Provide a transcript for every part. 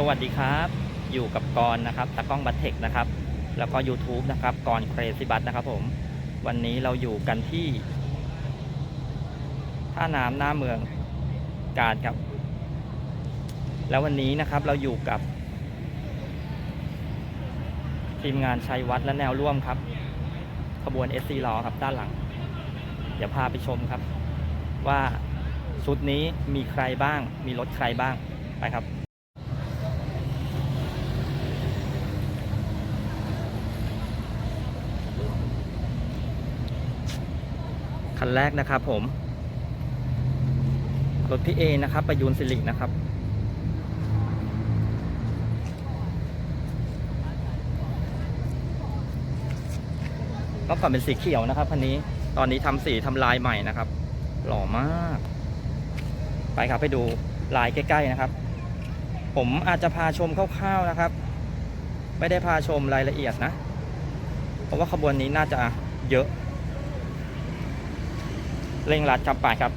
สวัสดีครับ อยู่กับกรนะครับตากล้องบัตเทคนะครับ แล้วก็ YouTube นะครับกรเครซิบัตนะครับผม วันนี้เราอยู่กันที่ ท่าน้ำหน้าเมืองการครับ แล้ววันนี้นะครับเราอยู่กับ ทีมงานชัยวัฒน์และแนวร่วมครับ ขบวน SC ล้อครับด้านหลัง เดี๋ยวพาไปชมครับ ว่าชุดนี้มีใครบ้าง มีรถใครบ้างไปครับ คันแรกนะครับผม รถพี่เอนะครับ ประยูนสิรินะครับก็ก่อนเป็นสีเขียวนะครับคันนี้ ตอนนี้ทำสีทำลายใหม่นะครับ หล่อมาก ไปครับไปดูลายใกล้ๆนะครับ ผมอาจจะพาชมคร่าวๆนะครับ ไม่ได้พาชมรายละเอียดนะ เพราะว่าขบวนนี้น่าจะเยอะ เร่งรัดครับไปครับ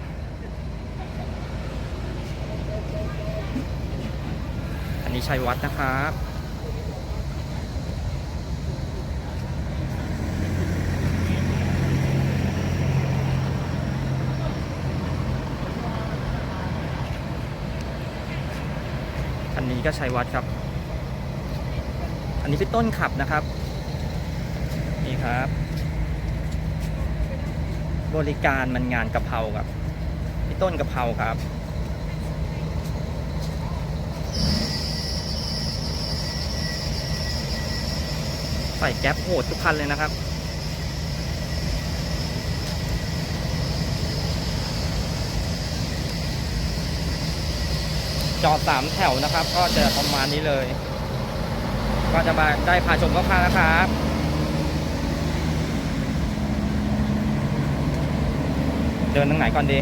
อันนี้ชัยวัฒน์นะครับอันนี้ก็ชัยวัฒน์ครับ อันนี้พี่ต้นขับนะครับ นี่ครับ บริการมันงานกะเพราครับพี่ต้นกะเพราครับ ใส่แก๊ปโหดทุกคันเลยนะครับจอดสามแถวนะครับ ก็จะประมาณนี้เลย ก็จะมาได้พาชมคร่าวๆนะครับ เดินทางไหนก่อนดี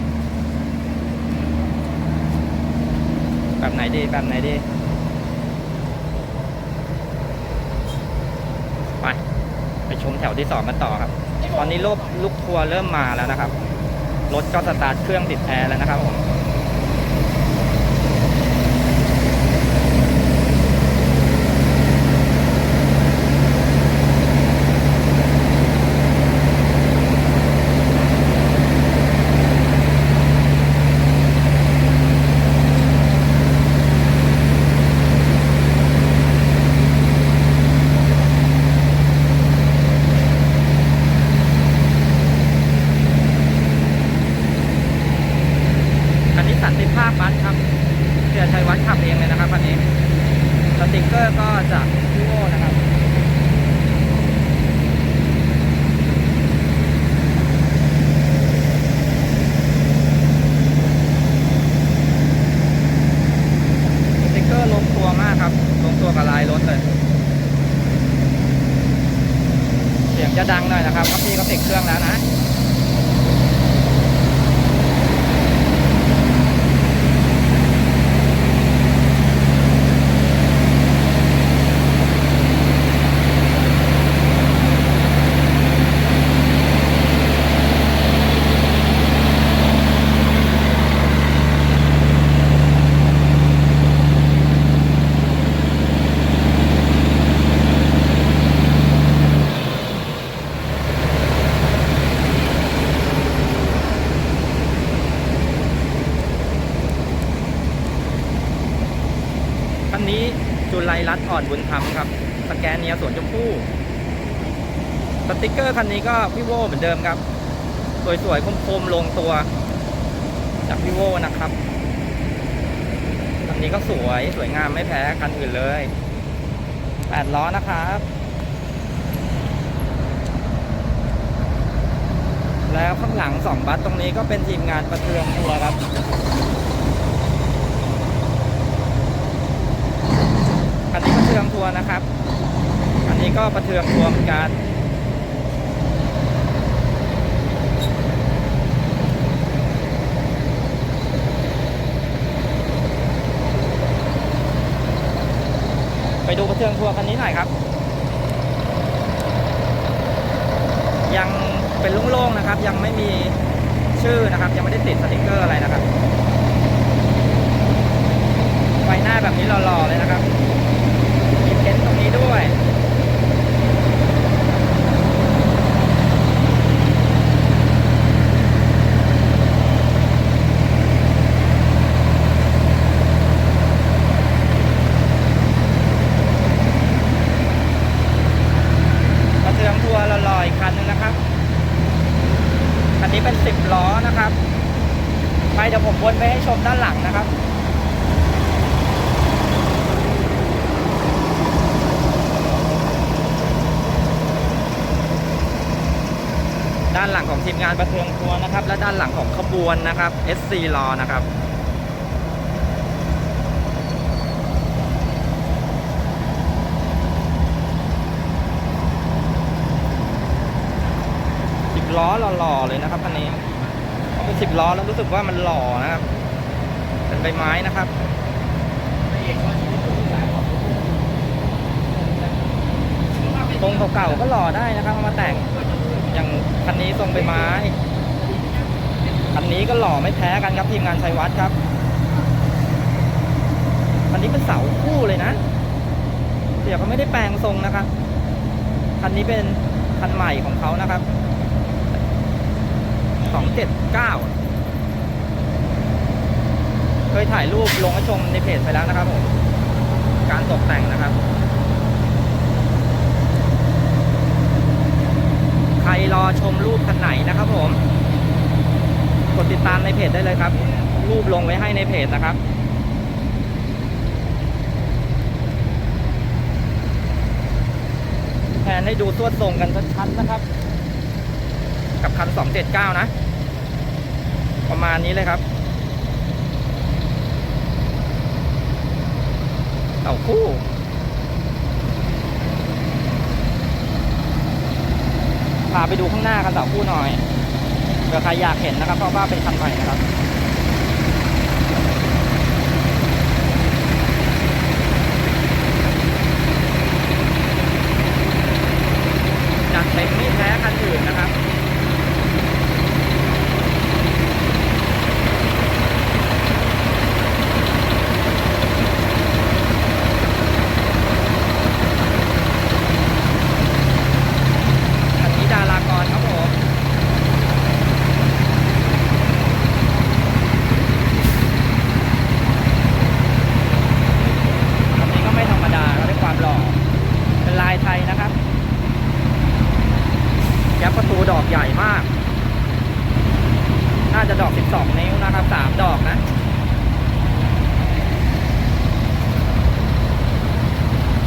แบบไหนดีแบบไหนดี ไป ไปชมแถวที่สองกันต่อครับ ตอนนี้ลูกลูกทัวร์เริ่มมาแล้วนะครับ รถก็สตาร์ทเครื่องติดแอร์แล้วนะครับผม อันนี้สันติภาพบัสครับเสียชัยวัฒน์ขับเองเลยนะครับอันนี้ สติกเกอร์ก็จากพี่โอนะครับ สติกเกอร์ลงตัวมากครับ ลงตัวกับลายรถเลย เสียงจะดังหน่อยนะครับเพราะพี่เขาติดเครื่องแล้วนะ คั นนี้จุลัยรัตน์อ่อนบุญธรรมครับ สแกนเนียสวนชมพู่สติกเกอร์คันนี้ก็พี่โวเหมือนเดิมครับ สวยๆคมๆลงตัว จากพี่โวนะครับคันนี้ก็สวยสวยงามไม่แพ้คันอื่นเลยแปดล้อนะครับ แล้วข้างหลังสองบัสตรงนี้ก็เป็นทีมงานประเทืองทัวร์ครับ อันนี้ก็เทืองทัวร์นะครับ อันนี้ก็ประเทืองทัวร์เหมือนกันไปดูประเทืองทัวร์คันนี้หน่อยครับ ยังเป็นโล่งๆนะครับ ยังไม่มีชื่อนะครับ ยังไม่ได้ติดสติกเกอร์อะไรนะครับ ไฟหน้าแบบนี้หล่อๆเลยนะครับ มีเพ้นท์ตรงนี้ด้วย กระเทืองทัวร์หล่อๆอีกคันหนึงนะครับ คันนี้เป็นสิบล้อนะครับ ไปเดี๋ยวผมวนไปให้ ชมด้านหลังนะครับด้านหลังของทีมงานประเทืองทัวร์นะครับ และด้านหลังของขบวนนะครับ SC รอนะครับ สิบล้อหล่อๆเลยนะครับคันนี้เป็นสิบล้อแล้วรู้สึกว่ามันหล่อนะครับ ใบไม้นะครับทรงเก่าๆก็หล่อได้นะครับเอามาแต่งอย่างคันนี้ทรงใบไม้คันนี้ก็หล่อไม่แพ้กันครับทีมงานชัยวัฒน์ครับคันนี้เป็นเสาคู่เลยนะเดี๋ยวเขาไม่ได้แปลงทรงนะครับคันนี้เป็นคันใหม่ของเขานะครับสองเจ็ดเก้า เคยถ่ายรูปลงให้ชมในเพจไปแล้วนะครับผมการตกแต่งนะครับ ใครรอชมรูปคันไหนนะครับผม กดติดตามในเพจได้เลยครับ รูปลงไว้ให้ในเพจนะครับแทนให้ดูตัวทรงกันชัดๆนะครับ กับคัน 279 นะ ประมาณนี้เลยครับ เต่าคู่พาไปดูข้างหน้าคันเต่าคู่หน่อยเผื่อใครอยากเห็นนะครับ เพราะว่าเป็นคันใหม่นะครับจัดเต็มไม่แพ้คันอื่นนะครับ อันนี้ดารากรครับผม อันนี้ก็ไม่ธรรมดาก็ด้วยความหล่อ เป็นลายไทยนะครับ แก๊ปประตูดอกใหญ่มาก น่าจะดอก 12 นิ้วนะครับ 3 ดอกนะ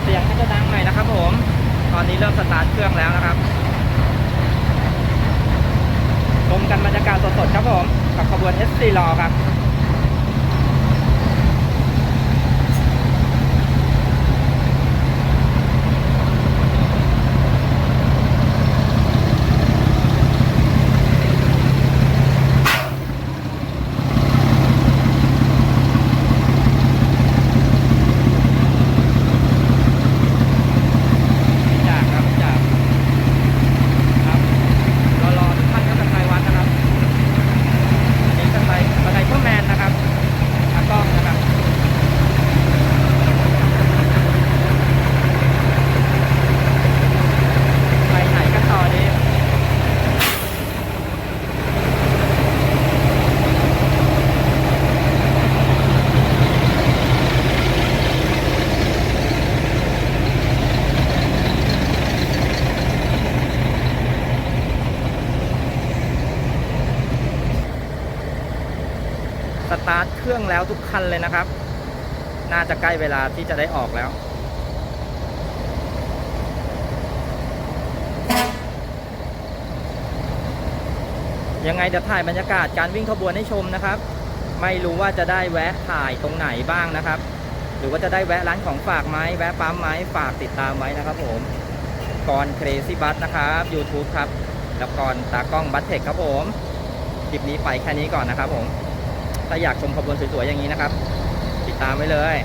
เสียงก็จะดังหน่อยนะครับผม ตอนนี้เริ่มสตาร์ทเครื่องแล้วนะครับชมกันบรรยากาศสดๆครับผม กับขบวน S4 รอครับ จากครับจากครับรอรอทุกท่านครับทางไทยวัดนะครับ อันนี้กันไปบันไดเพื่อแมนนะครับอากล้องนะครับ ไปไหนกันต่อดี สตาร์ทเครื่องแล้วทุก คันเลยนะครับ น่าจะใกล้เวลาที่จะได้ออกแล้ว ยังไงเดี๋ยวถ่ายบรรยากาศการวิ่งขบวนให้ชมนะครับ ไม่รู้ว่าจะได้แวะถ่ายตรงไหนบ้างนะครับ หรือว่าจะได้แวะร้านของฝากไหมแวะปั๊มไหมฝากติดตามไว้นะครับผมกรเครซี่บัสนะครับ YouTube ครับ แล้วกรตากล้องบัสเทคครับผมคลิปนี้ไปแค่นี้ก่อนนะครับผม ถ้าอยากชมขบวนสวยๆอย่างนี้นะครับ ติดตามไว้เลย